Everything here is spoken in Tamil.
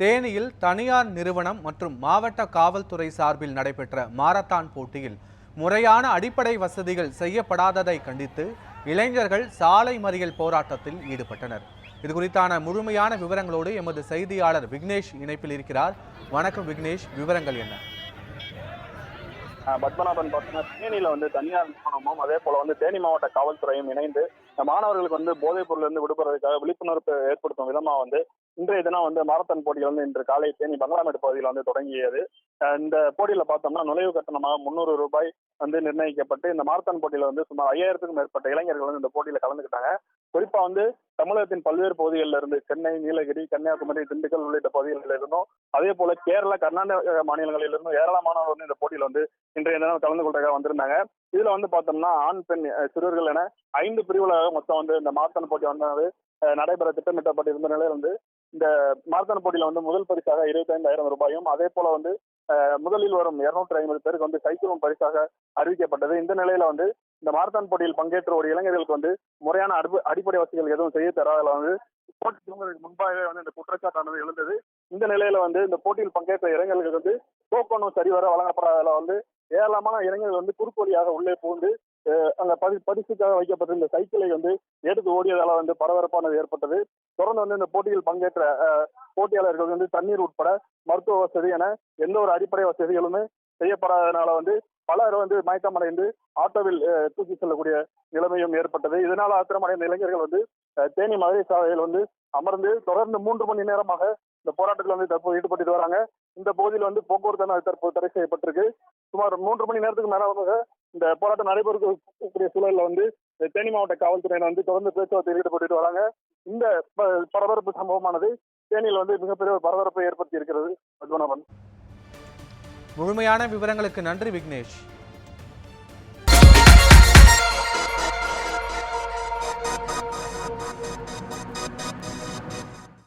தேனியில் தனியார் நிறுவனம் மற்றும் மாவட்ட காவல்துறை சார்பில் நடைபெற்ற மாரத்தான் போட்டியில் முறையான அடிப்படை வசதிகள் செய்யப்படாததை கண்டித்து இளைஞர்கள் சாலை மறியல் போராட்டத்தில் ஈடுபட்டனர். இது குறித்தான முழுமையான விவரங்களோடு எமது செய்தியாளர் விக்னேஷ் இணைப்பில் இருக்கிறார். வணக்கம் விக்னேஷ் விவரங்கள் என்ன? பத்மநாபன் பார்த்தீங்கன்னா தேனியில வந்து தனியார் நிறுவனமும் அதே போல வந்து தேனி மாவட்ட காவல்துறையும் இணைந்து மாணவர்களுக்கு வந்து போதைப் பொருள் இருந்து விடுபடுறதுக்காக விழிப்புணர்வு ஏற்படுத்தும் விதமா வந்து இன்றைய தினம் வந்து மாரத்தான் போட்டிகள் வந்து இன்று காலை தேனி பங்களாமேடு பகுதியில் வந்து தொடங்கியது. இந்த போட்டியில பார்த்தோம்னா நுழைவு கட்டணமாக முன்னூறு ரூபாய் வந்து நிர்ணயிக்கப்பட்டு இந்த மாரத்தான் போட்டியில வந்து சுமார் ஐயாயிரத்துக்கும் மேற்பட்ட இளைஞர்கள் வந்து இந்த போட்டியில கலந்துக்கிட்டாங்க. குறிப்பா வந்து தமிழகத்தின் பல்வேறு பகுதிகளில் இருந்து சென்னை நீலகிரி கன்னியாகுமரி திண்டுக்கல் உள்ளிட்ட பகுதிகளில் இருந்தும் அதே போல கேரளா கர்நாடக மாநிலங்களில் இருந்தும் ஏராளமானவர் வந்து இந்த போட்டியில வந்து இன்றைய தினம் கலந்து கொள்றதுக்காக வந்திருந்தாங்க. இதுல வந்து பார்த்தோம்னா ஆண் பெண் சிறுவர்கள் என ஐந்து பிரிவுகளாக மொத்தம் வந்து இந்த மாரத்தான் போட்டி வந்து நடைபெற திட்டமிட்டப்பட்டிருந்த நிலையில் வந்து இந்த மாரத்தான் போட்டியில வந்து முதல் பரிசாக இருபத்தைந்தாயிரம் ரூபாயும் அதே போல வந்து முதலில் வரும் இருநூற்றி ஐம்பது பேருக்கு வந்து சைக்கிளும் பரிசாக அறிவிக்கப்பட்டது. இந்த நிலையில வந்து இந்த மாரத்தான் போட்டியில் பங்கேற்ற ஒரு இளைஞர்களுக்கு வந்து முறையான அடிப்ப- அடிப்படை வசதிகள் எதுவும் செய்ய தராதல வந்து போட்டி முன்பாகவே வந்து இந்த குற்றச்சாட்டானது எழுந்தது. இந்த நிலையில வந்து இந்த போட்டியில் பங்கேற்ற இளைஞர்களுக்கு வந்து டோக்கனும் சரிவர வழங்கப்படாததால வந்து ஏராளமான இளைஞர்கள் வந்து குறுக்கோலியாக உள்ளே புகுந்து அங்க பரி பரிசுக்காக வைக்கப்பட்டிருந்த சைக்கிளை வந்து எடுத்து ஓடியதால வந்து பரபரப்பானது ஏற்பட்டது. தொடர்ந்து வந்து இந்த போட்டியில் பங்கேற்ற போட்டியாளர்கள் வந்து தண்ணீர் உட்பட மருத்துவ வசதி என எந்த ஒரு அடிப்படை வசதிகளுமே செய்யப்படாதனால வந்து பலர் வந்து மயக்கமடைந்து ஆட்டோவில் தூக்கி செல்லக்கூடிய நிலைமையும் ஏற்பட்டது. இதனால் ஆத்திரமடைந்த இளைஞர்கள் வந்து தேனி மதுரை சாலையில் வந்து அமர்ந்து தொடர்ந்து மூன்று மணி நேரமாக இந்த போராட்டத்தில் வந்து தற்போது ஈடுபட்டு வராங்க. இந்த பகுதியில் வந்து போக்குவரத்து தற்போது தடை செய்யப்பட்டிருக்கு. சுமார் மூன்று மணி நேரத்துக்கு மேலாக இந்த போராட்டம் நடைபெறக்கூடிய சூழலில் வந்து தேனி மாவட்ட காவல்துறையினர் வந்து தொடர்ந்து பேச்சுவார்த்தையில் ஈடுபட்டு வராங்க. இந்த ப- பரபரப்பு சம்பவமானது தேனியில் வந்து மிகப்பெரிய ஒரு பரபரப்பை ஏற்படுத்தி இருக்கிறது. முழுமையான விவரங்களுக்கு நன்றி விக்னேஷ்.